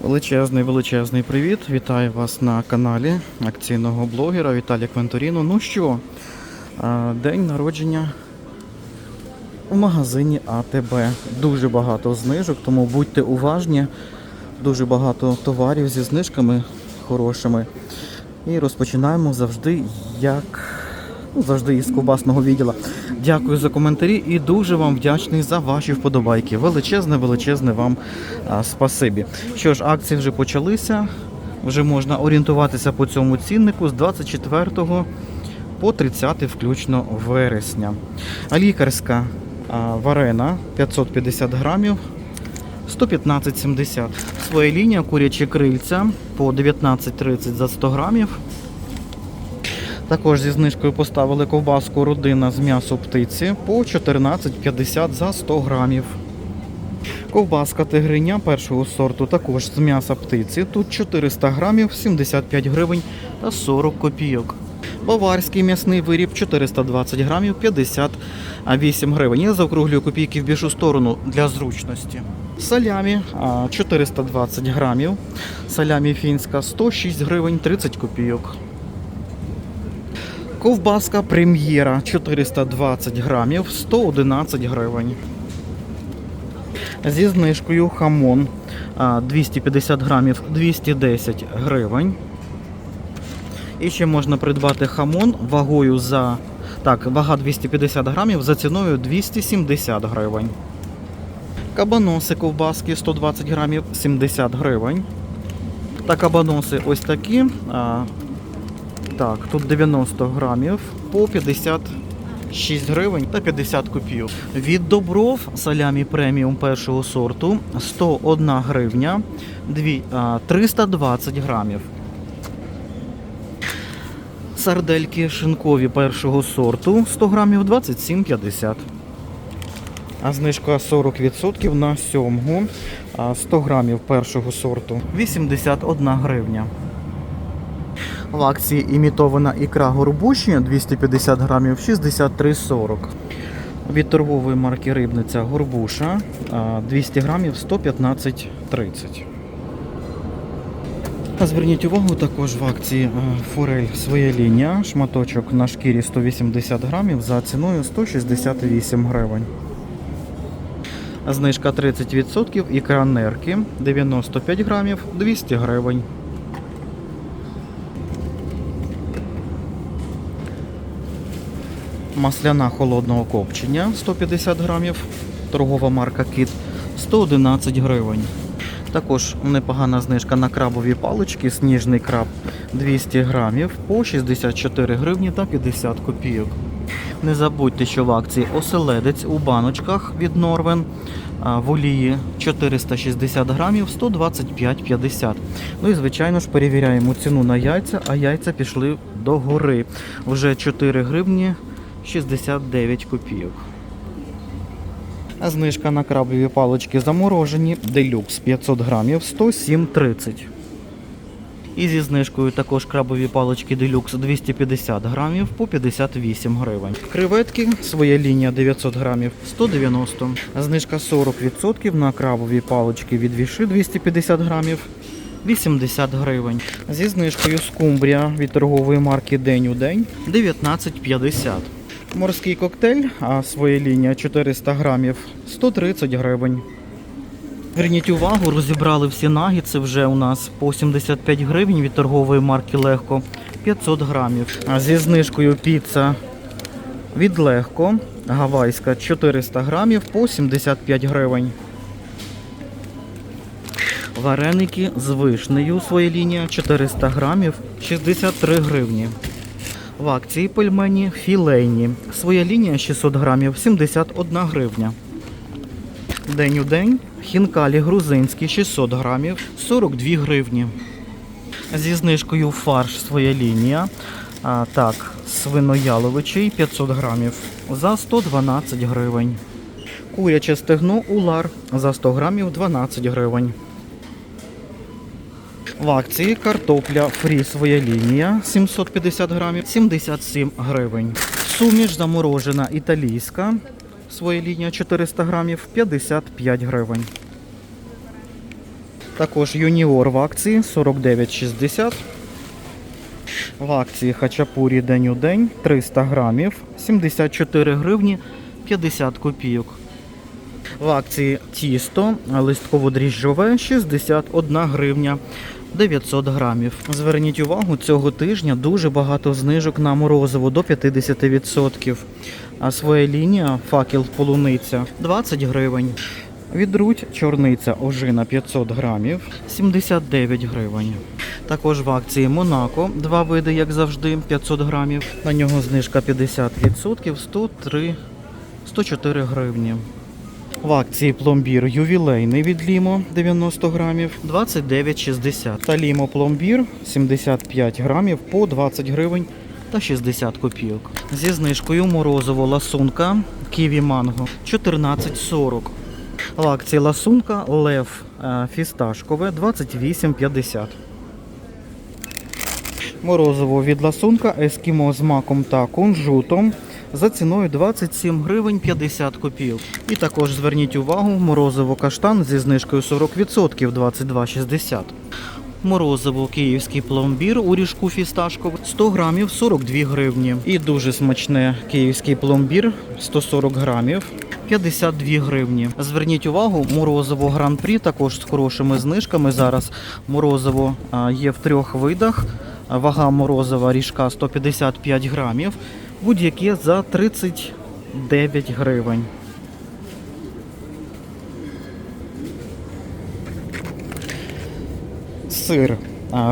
Величезний, величезний привіт. Вітаю вас на каналі акційного блогера Віталія Квенторіно. Ну що, день народження в магазині АТБ. Дуже багато знижок, тому будьте уважні. Дуже багато товарів зі знижками хорошими. І розпочинаємо завжди як завжди із ковбасного відділу. Дякую за коментарі і дуже вам вдячний за ваші вподобайки. Величезне, величезне вам а, спасибі. Що ж, акції вже почалися. Вже можна орієнтуватися по цьому ціннику з 24 по 30 включно вересня. А лікарська а, варена 550 грамів 115,70. Своя лінія курячі крильця по 19,30 за 100 грамів. Також зі знижкою поставили ковбаску родина з м'ясу птиці по 14,50 за 100 грамів. Ковбаска тигриня першого сорту також з м'яса птиці. Тут 400 грамів, 75 гривень та 40 копійок. Баварський м'ясний виріб 420 грамів, 58 гривень. Я заокруглюю копійки в більшу сторону для зручності. Салямі 420 грамів. Салямі фінська 106 гривень 30 копійок. Ковбаска прем'єра 420 грамів 111 гривень. Зі знижкою хамон 250 грамів 210 гривень. І ще можна придбати хамон вагою за. Так, вага 250 грамів за ціною 270 гривень. Кабаноси ковбаски 120 грамів 70 гривень. Та кабаноси ось такі. Так, тут 90 грамів по 56 гривень та 50 копійок. Від добров салямі преміум першого сорту 101 гривня, 320 грамів. Сардельки шинкові першого сорту 100 грамів 27,50. А знижка 40% на сьомгу 100 грамів першого сорту 81 гривня. В акції імітована ікра горбуші 250 грамів 63,40. Від торгової марки Рибниця горбуша 200 грамів 115,30. Зверніть увагу, також в акції форель своя лінія, шматочок на шкірі 180 грамів за ціною 168 гривень. Знижка 30%, ікра нерки 95 грамів 200 гривень. Масляна холодного копчення 150 грамів, торгова марка Кіт 111 гривень. Також непогана знижка на крабові палички, сніжний краб 200 грамів по 64 гривні та 50 копійок. Не забудьте, що в акції оселедець у баночках від Норвен в олії 460 грамів 125,50. Ну і звичайно ж перевіряємо ціну на яйця, а яйця пішли до гори. Вже 4 гривні 69 копійок. Знижка на крабові палички заморожені. Делюкс 500 грамів 107,30. І зі знижкою також крабові палички Делюкс 250 грамів по 58 гривень. Креветки, своя лінія 900 грамів 190. Знижка 40% на крабові палички від віши 250 грамів 80 гривень. Зі знижкою скумбрія від торгової марки День у день 19,50. Морський коктейль, а своя лінія 400 грамів 130 гривень. Зверніть увагу, розібрали всі нагідси вже у нас по 75 гривень від торгової марки Легко 500 грамів. А зі знижкою піца від Легко гавайська 400 грамів по 75 гривень. Вареники з вишнею своя лінія 400 грамів 63 гривні. В акції пельмені філейні. Своя лінія 600 грамів 71 гривня. День у день хінкалі грузинські 600 грамів 42 гривні. Зі знижкою фарш своя лінія. А, так, свинояловичий 500 грамів за 112 гривень. Куряче стегно улар за 100 грамів 12 гривень. В акції картопля фрі своя лінія 750 грамів 77 гривень. Суміш заморожена італійська своя лінія 400 грамів 55 гривень. Також юніор в акції 49,60. В акції хачапурі день у день 300 грамів, 74 гривні 50 копійок. В акції тісто листково-дріжджове 61 гривня 900 грамів. Зверніть увагу, цього тижня дуже багато знижок на морозиво до 50%. А своя лінія факел полуниця 20 гривень. Відруть чорниця ожина 500 грамів 79 гривень. Також в акції Монако два види, як завжди, 500 грамів. На нього знижка 50%, 103 104 гривні. В акції пломбір ювілейний від Лімо 90 грамів 29,60. Та Лімо пломбір 75 грамів по 20 гривень та 60 копійок. Зі знижкою морозиво ласунка ківі манго 14,40. В акції ласунка лев е, фісташкове 28,50. Морозиво від ласунка ескімо з маком та кунжутом за ціною 27 гривень 50 копійок. І також зверніть увагу, морозиво каштан зі знижкою 40% 22,60. Морозиво київський пломбір у ріжку фісташковий 100 грамів 42 гривні. І дуже смачне київський пломбір 140 грамів 52 гривні. Зверніть увагу, морозиво гран-прі також з хорошими знижками. Зараз морозиво є в трьох видах. Вага морозива ріжка 155 грамів. Будь-яке за 39 гривень. Сир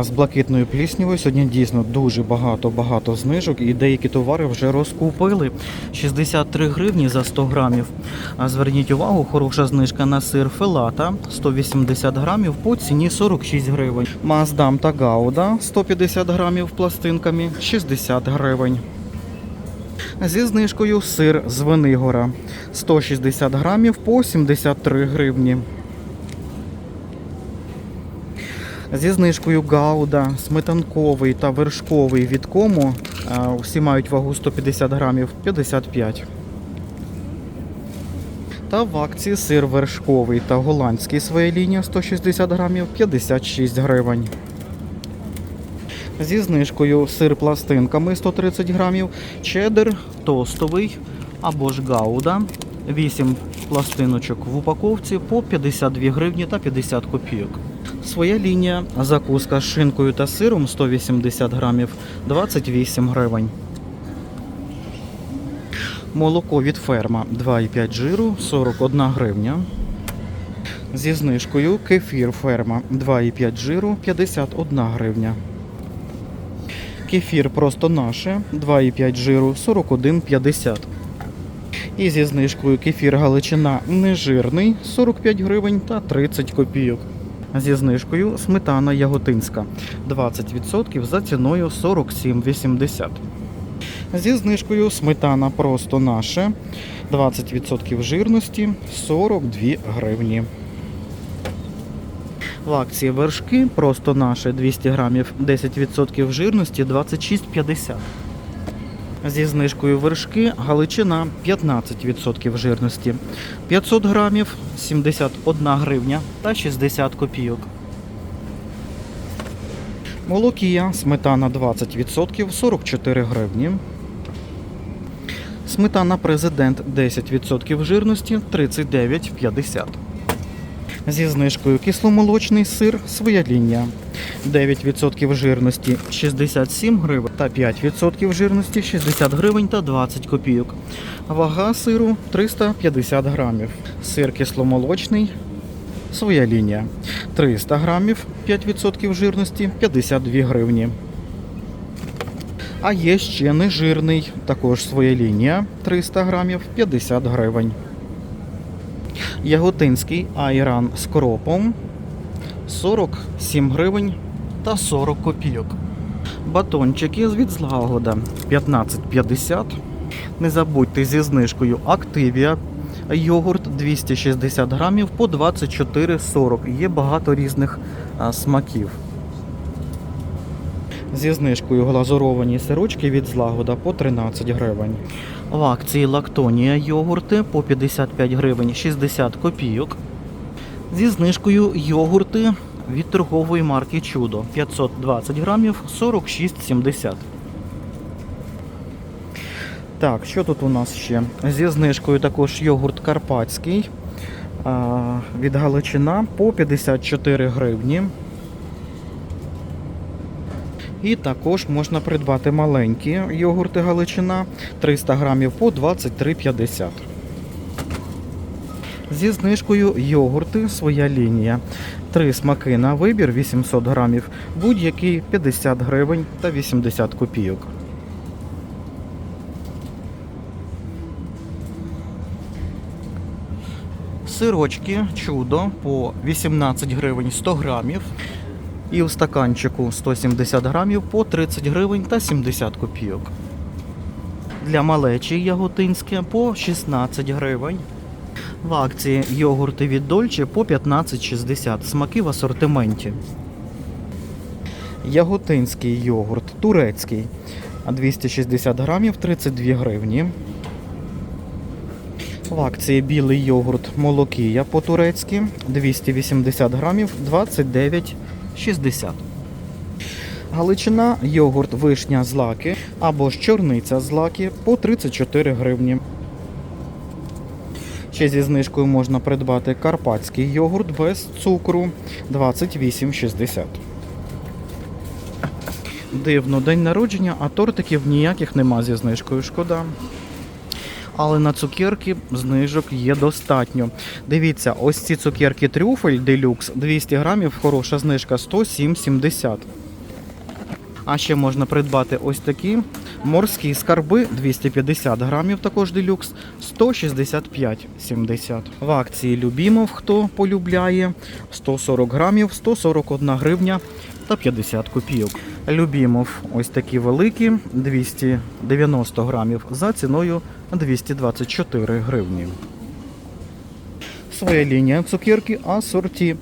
з блакитною пліснявою. Сьогодні дійсно дуже багато-багато знижок і деякі товари вже розкупили. 63 гривні за 100 грамів. А зверніть увагу, хороша знижка на сир фелата 180 грамів по ціні 46 гривень. Маздам та Гауда 150 грамів пластинками 60 гривень. Зі знижкою сир з Венигора 160 грамів по 73 гривні. Зі знижкою Гауда, сметанковий та вершковий від кому. Всі мають вагу 150 грамів 55. Та в акції сир вершковий та голландський своя лінія 160 грамів 56 гривень. Зі знижкою сир пластинками 130 грамів, чеддер тостовий або ж гауда. 8 пластиночок в упаковці по 52 гривні та 50 копійок. Своя лінія закуска з шинкою та сиром 180 грамів 28 гривень. Молоко від ферма 2,5 жиру 41 гривня. Зі знижкою кефір ферма 2,5 жиру 51 гривня. Кефір просто наше 2,5 жиру 41,50. І зі знижкою кефір Галичина нежирний 45 гривень та 30 копійок. Зі знижкою сметана яготинська 20% за ціною 47,80. Зі знижкою сметана просто наше 20% жирності 42 гривні. В акції вершки просто наше 200 грамів 10% жирності 26,50. Зі знижкою вершки Галичина 15% жирності. 500 грамів 71 гривня та 60 копійок. Молокія сметана 20% 44 гривні. Сметана президент 10% жирності 39,50. Зі знижкою кисломолочний сир своя лінія. 9% жирності 67 гривень та 5% жирності 60 гривень та 20 копійок. Вага сиру 350 грамів. Сир кисломолочний. Своя лінія. 300 грамів 5% жирності 52 гривні. А є ще нежирний, також своя лінія 300 грамів 50 гривень. Яготинський айран з кропом 47 гривень та 40 копійок. Батончики з від злагода 15,50. Не забудьте зі знижкою Активія. Йогурт 260 грамів по 24,40. Є багато різних а, смаків. Зі знижкою глазуровані сирочки від злагода по 13 гривень. В акції Лактонія йогурти по 55 гривень 60 копійок. Зі знижкою йогурти від торгової марки Чудо 520 грамів 46,70. Так, що тут у нас ще? Зі знижкою також йогурт карпатський від Галичина по 54 гривні. І також можна придбати маленькі йогурти Галичина 300 грамів по 23,50. Зі знижкою йогурти своя лінія. Три смаки на вибір 800 грамів, будь-який 50 гривень та 80 копійок. Сирочки чудо по 18 гривень 100 грамів. І в стаканчику 170 грамів по 30 гривень та 70 копійок. Для малечі яготинське по 16 гривень. В акції йогурти від Дольче по 15,60. Смаки в асортименті. Яготинський йогурт турецький 260 грамів 32 гривні. В акції білий йогурт Молокія по-турецьки 280 грамів 29,60. Галичина йогурт вишня з лаки або ж чорниця з лаки по 34 гривні. Ще зі знижкою можна придбати карпатський йогурт без цукру 28,60. Дивно, день народження, а тортиків ніяких нема зі знижкою. Шкода. Але на цукерки знижок є достатньо. Дивіться, ось ці цукерки трюфель делюкс 200 грамів, хороша знижка 107,70. А ще можна придбати ось такі морські скарби 250 грамів, також делюкс 165,70. В акції Любімов, хто полюбляє 140 грамів, 141 гривня та 50 копійок. Любімов ось такі великі 290 грамів за ціною 224 гривні. Своя лінія цукерки асорті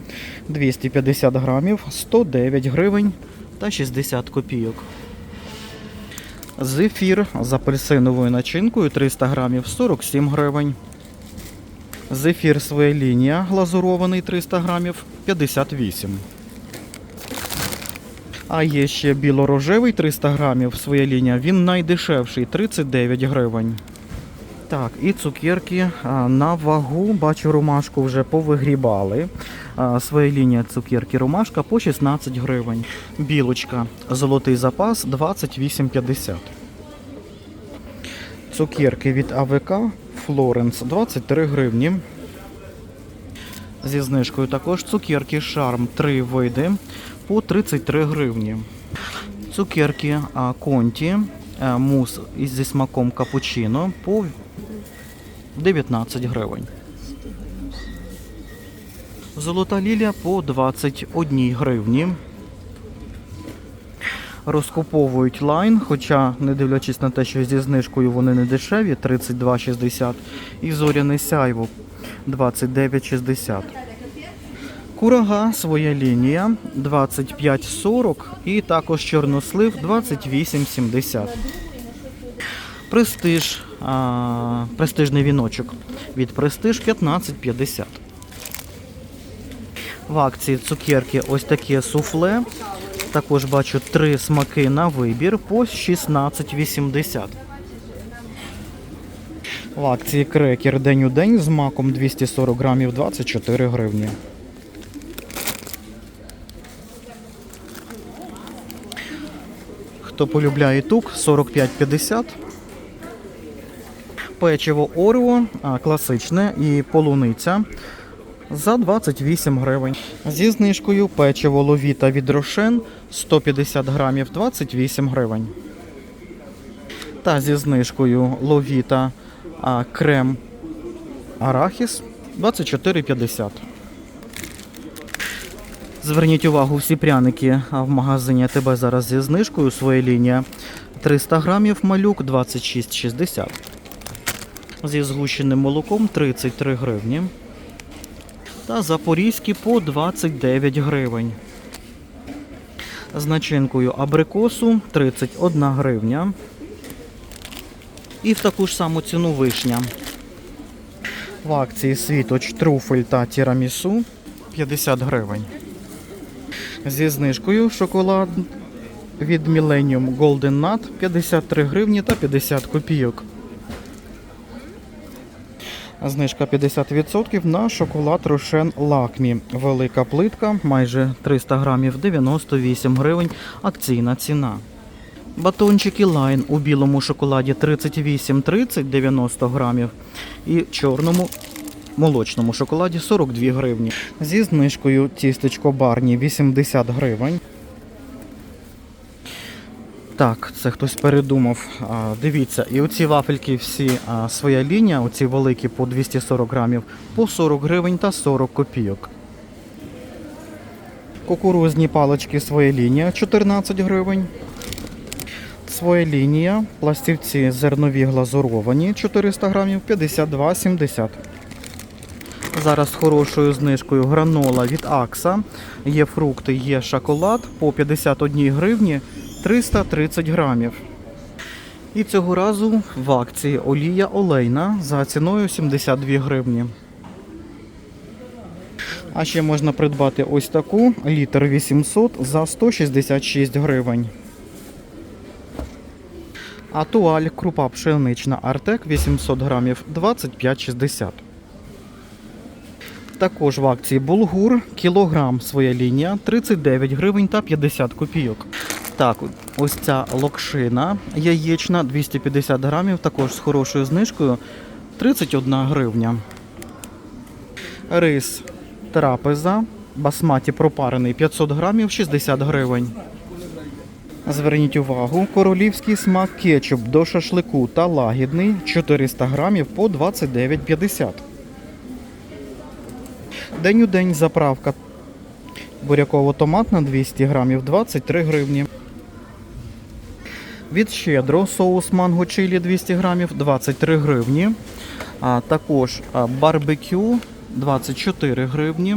250 грамів 109 гривень та 60 копійок. Зефір з апельсиновою начинкою 300 грамів 47 гривень. Зефір своя лінія глазурований 300 грамів 58. А є ще білорожевий 300 грамів своя лінія. Він найдешевший 39 гривень. Так, і цукерки на вагу, бачу, ромашку вже повигрібали. А, Своя лінія цукерки ромашка по 16 гривень. Білочка, золотий запас 28,50. Цукерки від АВК Флоренс 23 гривні. Зі знижкою також цукерки Шарм 3 види по 33 гривні. Цукерки Конті мус із зі смаком капучино по 19 гривень. Золота лілія по 21 гривні. Розкуповують лайн, хоча, не дивлячись на те, що зі знижкою вони не дешеві, 32,60. І зоряне сяйво 29,60. Курага своя лінія 25,40 і також чорнослив 28,70. Престиж, а, престижний віночок від Престиж 15,50. В акції цукерки ось таке суфле. Також бачу три смаки на вибір по 16,80. В акції крекер день у день з маком 240 грамів 24 гривні. Хто полюбляє тук 45,50. Печиво Орео а, класичне і полуниця за 28 гривень. Зі знижкою печиво ловіта від Рошен 150 грамів 28 гривень. Та зі знижкою ловіта крем арахіс 24,50. Зверніть увагу, всі пряники в магазині АТБ зараз зі знижкою своя лінія 300 грамів малюк 26,60. Зі згущеним молоком 33 гривні. Та запорізькі по 29 гривень. З начинкою абрикосу 31 гривня. І в таку ж саму ціну вишня. В акції світоч, труфель та тірамісу 50 гривень. Зі знижкою шоколад від Millennium Golden Nut 53 гривні та 50 копійок. Знижка 50% на шоколад Рошен Лакмі. Велика плитка, майже 300 грамів, 98 гривень. Акційна ціна. Батончики Лайн у білому шоколаді 38,30 90 грамів і чорному молочному шоколаді 42 гривні. Зі знижкою тістечко барні 80 гривень. Так, це хтось передумав. А, дивіться, і оці вафельки всі а, своя лінія, оці великі по 240 грамів, по 40 гривень та 40 копійок. Кукурузні палички своя лінія 14 гривень. Своя лінія, пластівці зернові глазуровані 400 грамів 52,70. Зараз з хорошою знижкою гранола від Акса. Є фрукти, є шоколад по 51 гривні 330 грамів. І цього разу в акції олія олейна за ціною 72 гривні. А ще можна придбати ось таку літр 800 за 166 гривень. А туаль крупа пшенична Артек 800 грамів 25,60. Також в акції булгур кілограм своя лінія 39 гривень та 50 копійок. Так, ось ця локшина яєчна 250 грамів, також з хорошою знижкою 31 гривня. Рис трапеза басматі пропарений 500 грамів 60 гривень. Зверніть увагу, королівський смак кетчуп до шашлику та лагідний 400 грамів по 29,50. День у день заправка буряково-томатна 200 грамів 23 гривні. Від щедро соус манго чилі 200 грамів 23 гривні. А також барбекю 24 гривні.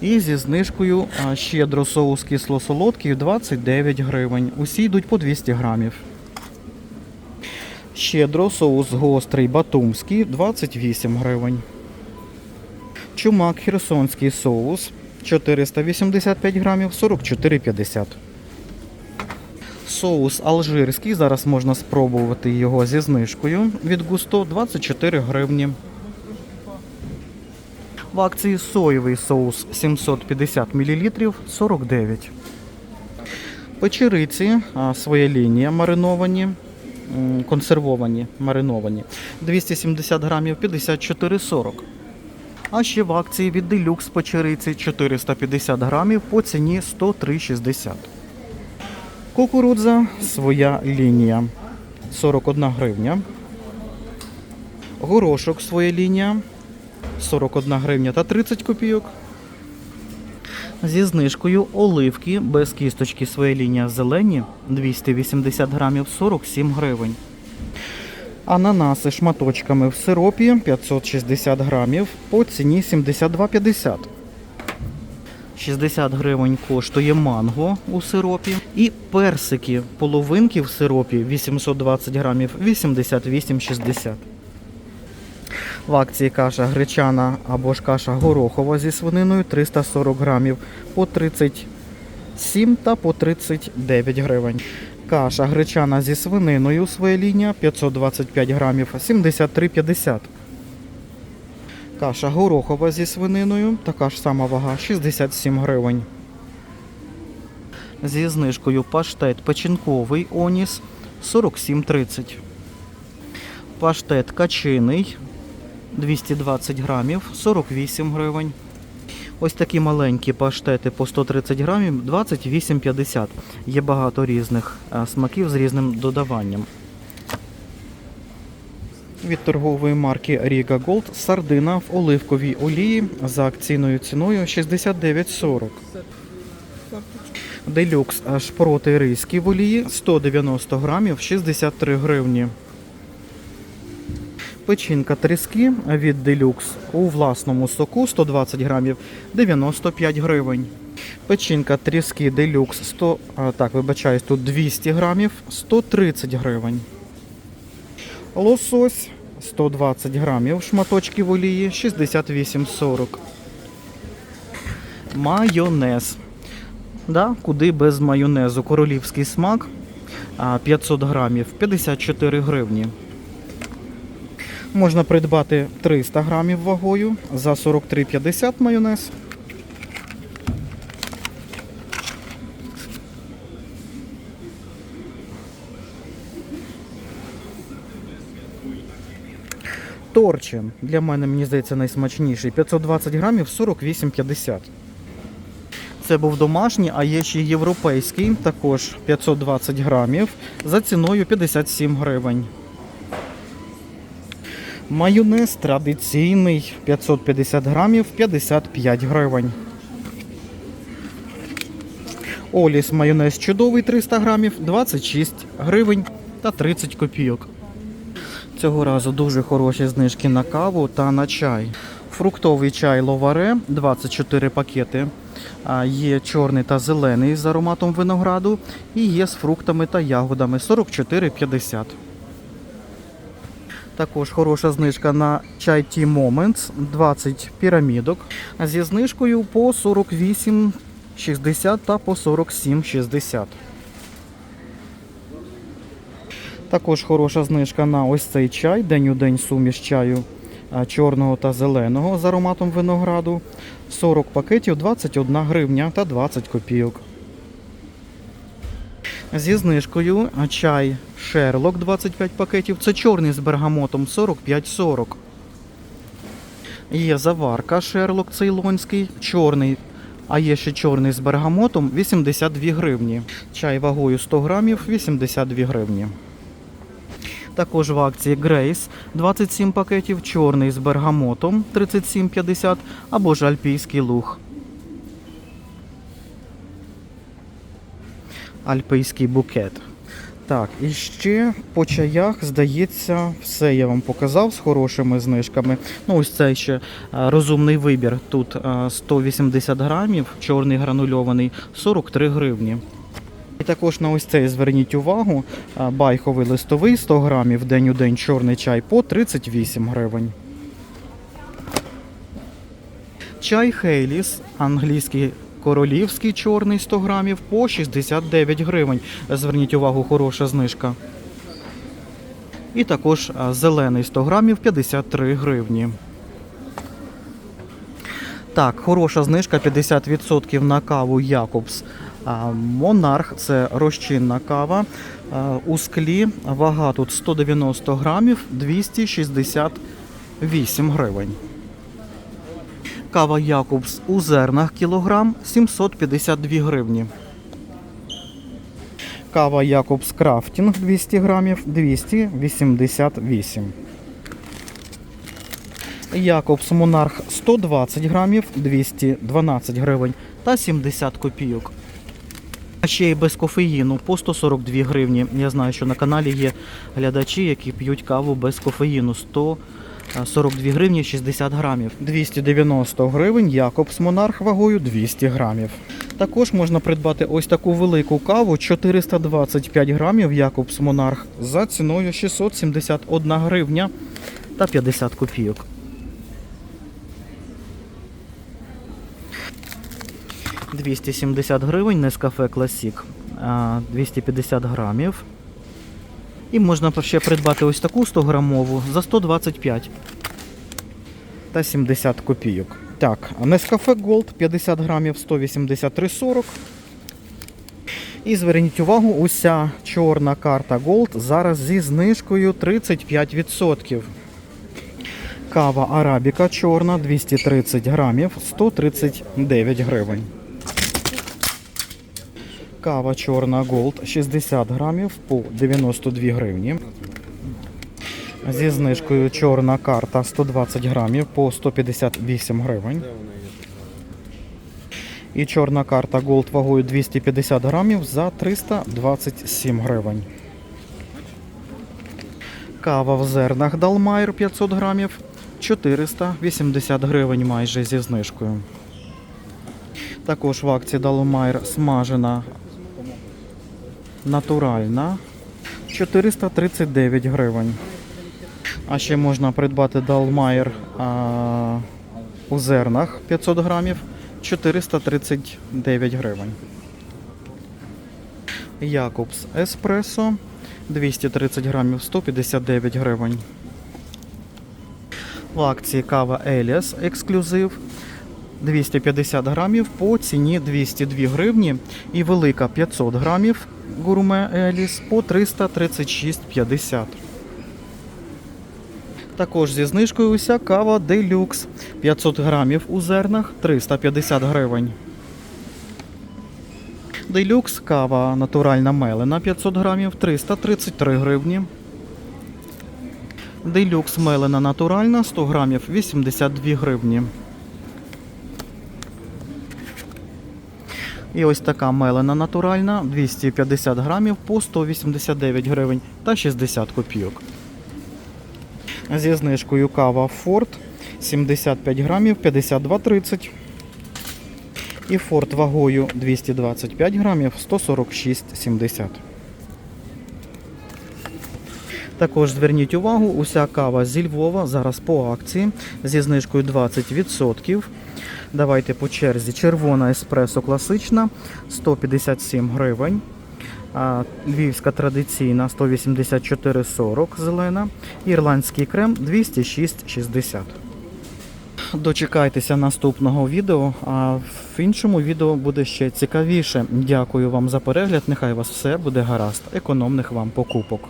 І зі знижкою щедро соус кисло-солодкий 29 гривень. Усі йдуть по 200 грамів. Щедро соус гострий батумський 28 гривень. Чумак херсонський соус 485 грамів 44,50. Соус алжирський. Зараз можна спробувати його зі знижкою від густо 24 гривні. В акції соєвий соус 750 мл 49. Печериці, своя лінія мариновані, консервовані, мариновані 270 грамів 54,40. А ще в акції від Deluxe печериці 450 грамів по ціні 103,60. Кукурудза своя лінія 41 гривня. Горошок своя лінія 41 гривня та 30 копійок. Зі знижкою оливки без кісточки своя лінія зелені 280 грамів 47 гривень. Ананаси шматочками в сиропі 560 грамів по ціні 72,50. 60 гривень коштує манго у сиропі. І персики половинки в сиропі 820 грамів 88,60. В акції каша гречана або ж каша горохова зі свининою 340 грамів по 37 та по 39 гривень. Каша гречана зі свининою своя лінія 525 грамів 73,50. Каша горохова зі свининою, така ж сама вага 67 гривень. Зі знижкою паштет печінковий Оніс 47,30. Паштет качиний 220 грамів 48 гривень. Ось такі маленькі паштети по 130 грамів 28,50. Є багато різних е, смаків з різним додаванням. Від торгової марки Riga Gold сардина в оливковій олії за акційною ціною 69,40. Делюкс шпроти ризькі в олії 190 грамів 63 гривні. Печінка тріски від Делюкс у власному соку 120 грамів 95 гривень. Печінка тріски Делюкс 100, а, так, вибачаюсь, тут 200 грамів 130 гривень. Лосось 120 грамів шматочки в олії 68,40. Майонез Да, куди без майонезу. Королівський смак 500 грамів 54 гривні. Можна придбати 300 грамів вагою за 43,50 майонез. Торчин. Для мене, мені здається, найсмачніший. 520 грамів 48,50. Це був домашній, а є ще європейський, також 520 грамів за ціною 57 гривень. Майонез традиційний 550 грамів 55 гривень. Оліс майонез чудовий 300 грамів 26 гривень та 30 копійок. Цього разу дуже хороші знижки на каву та на чай. Фруктовий чай ловаре 24 пакети. Є чорний та зелений з ароматом винограду і є з фруктами та ягодами 44,50. Також хороша знижка на чай Tea Moments 20 пірамідок зі знижкою по 48,60 та по 47,60. Також хороша знижка на ось цей чай, день у день суміш чаю чорного та зеленого з ароматом винограду. 40 пакетів 21 гривня та 20 копійок. Зі знижкою чай Шерлок 25 пакетів. Це чорний з бергамотом 45,40. Є заварка Шерлок цейлонський, чорний, а є ще чорний з бергамотом 82 гривні. Чай вагою 100 грамів 82 гривні. Також в акції Грейс 27 пакетів, чорний з бергамотом 37,50 або ж альпійський луг. Альпійський букет. Так, і ще по чаях, здається, все я вам показав з хорошими знижками. Ну, ось цей ще е, розумний вибір. Тут е, 180 грамів, чорний гранульований 43 гривні. І також на ось цей зверніть увагу, байховий листовий 100 грамів день у день чорний чай по 38 гривень. Чай Хейліс, англійський королівський чорний 100 грамів по 69 гривень. Зверніть увагу, хороша знижка. І також зелений 100 грамів 53 гривні. Так, хороша знижка 50% на каву Якобс. Монарх це розчинна кава. У склі вага тут 190 грамів 268 гривень. Кава Якобс у зернах кілограм 752 гривні. Кава Якобс Крафтінг 200 грамів 288. Якобс Монарх 120 грамів 212 гривень та 70 копійок. А ще й без кофеїну по 142 гривні. Я знаю, що на каналі є глядачі, які п'ють каву без кофеїну 142 гривні 60 грамів. 290 гривень Якобс Монарх вагою 200 грамів. Також можна придбати ось таку велику каву 425 грамів Якобс Монарх за ціною 671 гривня та 50 копійок. – 270 гривень Нескафе Класік, 250 грамів. І можна ще придбати ось таку 100 грамову за 125 та 70 копійок. Так, Нескафе Gold 50 грамів 183,40. І зверніть увагу, уся чорна карта Gold зараз зі знижкою 35%. Кава Арабіка чорна 230 грамів 139 гривень. Кава чорна Gold 60 грамів по 92 гривні. Зі знижкою чорна карта 120 грамів по 158 гривень. І чорна карта Gold вагою 250 грамів за 327 гривень. Кава в зернах Далмайр 500 грамів 480 гривень майже зі знижкою. Також в акції Далмайр смажена натуральна 439 гривень. А ще можна придбати Далмайр а, у зернах 500 грамів 439 гривень. Якобс Еспресо 230 грамів 159 гривень. В акції кава Еліас Ексклюзив 250 грамів по ціні 202 гривні і велика 500 грамів гурме Еліс по 336,50. Також зі знижкою уся кава Делюкс 500 грамів у зернах 350 гривень. Делюкс кава натуральна мелена 500 грамів 333 гривні. Делюкс мелена натуральна 100 грамів 82 гривні. І ось така мелена натуральна 250 грамів по 189 гривень та 60 копійок. Зі знижкою кава Форт 75 грамів 52,30. І Форт вагою 225 грамів 146,70. Також зверніть увагу, уся кава зі Львова зараз по акції зі знижкою 20%. Давайте по черзі. Червона еспресо класична 157 гривень. Львівська традиційна 184,40 зелена. Ірландський крем 206,60. Дочекайтеся наступного відео, а в іншому відео буде ще цікавіше. Дякую вам за перегляд. Нехай вас все буде гаразд. Економних вам покупок.